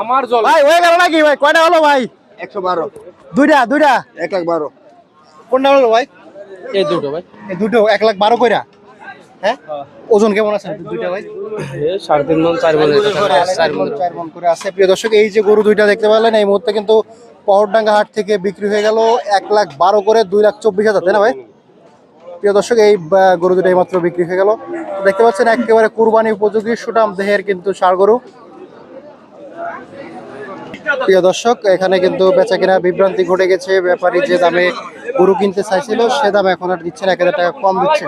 আমার জলে। ভাই হয়ে গেল নাকি ভাই? কয়টা হলো ভাই? একশো বারো। দুইটা দুইটা? এক লাখ বারো। কোনটা হলো ভাই? এই দুটো ভাই। এই দুটো এক লাখ বারো কইরা? হ্যাঁ? ওজন কেমন আছে? দুইটা ভাই? সাড়ে তিন মন চার মন চার মণ, চার মণ। করে আছে। প্রিয় দর্শক এই যে গরু দুইটা দেখতে পেলেন এই মুহূর্তে কিন্তু পহরডাঙ্গা হাট থেকে বিক্রি হয়ে গেল এক লাখ বারো করে দুই লাখ চব্বিশ হাজার তাই না ভাই? প্রিয় দর্শক এই গরু দুটো মাত্র বিক্রি হয়ে গেল। দেখতে পাচ্ছেন একেবারে কুরবানি উপযোগী সুটাম দেহের কিন্তু ষাড় গরু। প্রিয় দর্শক এখানে কিন্তু বেচা কেনা বিভ্রান্তি ঘটে গেছে। ব্যাপারী যে দামে গরু কিনতে চাইছিল সে দাম এখন আর দিচ্ছে না এক হাজার টাকা কম দিচ্ছে।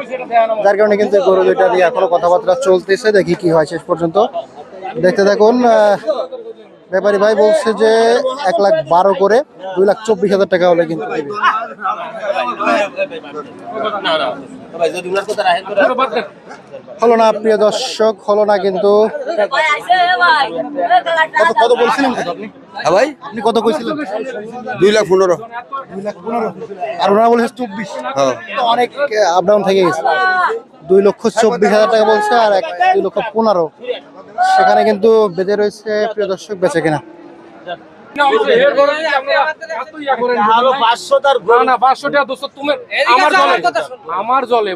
যার কারণে কিন্তু গরু দুইটা নিয়ে এখনও কথাবার্তা চলতেছে। দেখি কি হয় শেষ পর্যন্ত। দেখতে আহ, ব্যাপারী ভাই বলছে যে এক লাখ বারো করে দুই লাখ চব্বিশ হাজার টাকা হলে কিন্তু। হলো না প্রিয় দর্শক হলো না কিন্তু। কত কত বলছিলেন হ্যাঁ ভাই। আপনি কত কইছিলেন? দুই লাখ পনেরো। দুই লাখ পনেরো। আর ওনারা বলছে চব্বিশ। হ্যাঁ। অনেক আপ ডাউন থেকে গেছে। দুই লক্ষ চব্বিশ হাজার টাকা বলছে আর এক দুই লক্ষ পনেরো। সেখানে কিন্তু বেঁধে রয়েছে প্রিয় দর্শক বেচে কিনা। আমার জলে।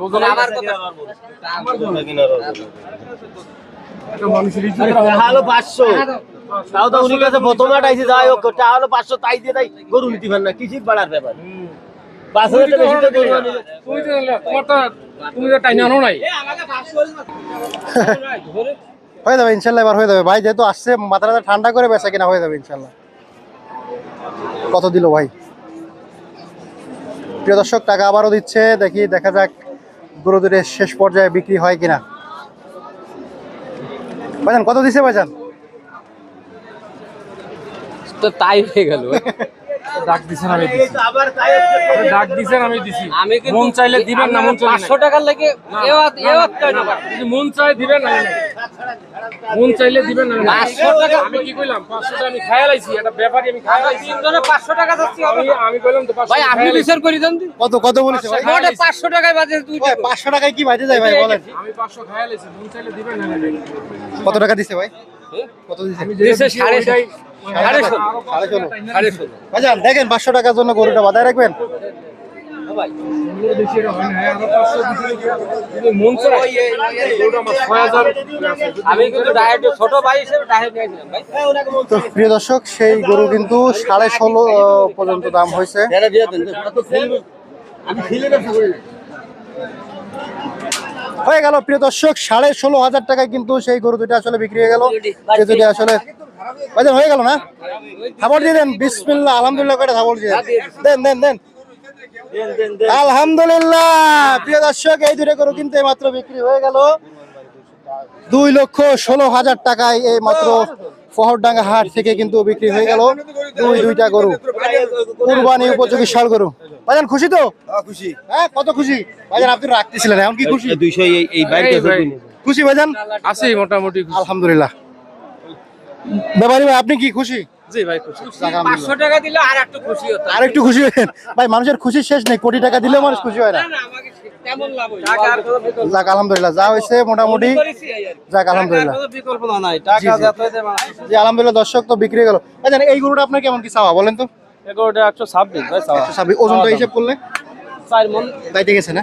হলো পাঁচশো। তাও তো উনি কাছে প্রথমে আইছে যাই হোক তা হলো পাঁচশো তাই দিয়ে তাই গরু নিতে পারেন না কিসির বাড়ার ব্যাপার। তুমি তো নাই। হয়ে যাবে ইনশাল্লাহ এবার হয়ে যাবে। ভাই যেহেতু আসছে মাথা টাথা ঠান্ডা করে বেচা কিনা হয়ে যাবে ইনশাল্লাহ। কত দিল ভাই? প্রিয় দর্শক টাকা আবারও দিচ্ছে। দেখি দেখা যাক গরু দুটের শেষ পর্যায়ে বিক্রি হয় কিনা। ভাইজান কত দিছে ভাইজান? তো তাই হয়ে গেল। ডাক দিছেন আমি দিছি। আবার তাই ডাক দিছেন আমি দিছি। আমি মন চাইলে দিবেন না মন লাগে এওয়াত এওয়াত কয় মন চাই দিবেন না মন চাইলে দিবেন না। পাঁচশো টাকা? আমি কি কইলাম পাঁচশো টাকা আমি খাইয়া লাইছি এটা ব্যাপারই আমি খাইয়া লাইছি তিনজনে পাঁচশো টাকা যাচ্ছি আমি আমি কইলাম তো পাঁচশো ভাই আপনি। বিচার করে দেন কত কত বলেছে ভাই? মোটে পাঁচশো টাকায় বাজে দুই ভাই, পাঁচশো টাকায় কি বাজে যায় ভাই বলেন। আমি পাঁচশো খাইয়া লাইছি মন চাইলে দিবেন না। কত টাকা দিছে ভাই? কত দিছে? দিছে সাড়ে সাড়ে ষোলো। সাড়ে ষোলো। সাড়ে দেখেন পাঁচশো টাকার জন্য গরুটা বাধায় রাখবেন? চাই ওটা আমার ছয় হাজার আমি কিন্তু ডায়েট ছোট ভাই হিসেবে ডায়েট নিয়েছিলাম ভাই। তো প্রিয় দর্শক সেই গরু কিন্তু সাড়ে ষোলো পর্যন্ত দাম হয়েছে। হয়ে গেল প্রিয় দর্শক সাড়ে ষোলো হাজার টাকায় কিন্তু সেই গরু দুটো আসলে বিক্রি হয়ে গেল। যে দুটো আসলে ভাইজান হয়ে গেল না? খাবার দিয়ে দেন বিসমিল্লাহ আলহামদুলিল্লাহ করে খাবার দিয়ে দেন দেন দেন। আলহামদুলিল্লাহ। প্রিয় দর্শক এই গরু কিন্তু মাত্র বিক্রি হয়ে গেল। দুই লক্ষ ষোলো হাজার টাকায় এই মাত্র ফহরডাঙ্গা হাট থেকে কিন্তু বিক্রি হয়ে গেল। দুই দুইটা গরু। কুরবানি উপযোগী ষাড় গরু। ভাইজান খুশি তো? খুশি। হ্যাঁ কত খুশি? ভাইজান আপনি রাখতেছিলেন এখন কি খুশি? দুইশো এই। খুশি ভাইজান? আছি মোটামুটি আলহামদুলিল্লাহ। ব্যাপারী ভাই আপনি কি খুশি? জি ভাই খুশি। পাঁচশো টাকা দিলে আর একটু খুশি হতো। আর একটু খুশি হয়েন ভাই মানুষের খুশি শেষ নেই কোটি টাকা দিলেও মানুষ খুশি হয় না। না আমাকে কেমন লাভ হইছে যাক আলহামদুলিল্লাহ যা হয়েছে মোটামুটি। যাক আলহামদুলিল্লাহ। বিকল্প নাই। টাকা জি। যত হইতে মানুষ জি আলহামদুলিল্লাহ দর্শক তো বিক্রি গেল। এই গরুটা আপনার কেমন কি চাওয়া বলেন তো? এগারোটা একশো ছাব্বিশ ওজনটা হিসেব করলে? চার মন দাইতে গেছে না?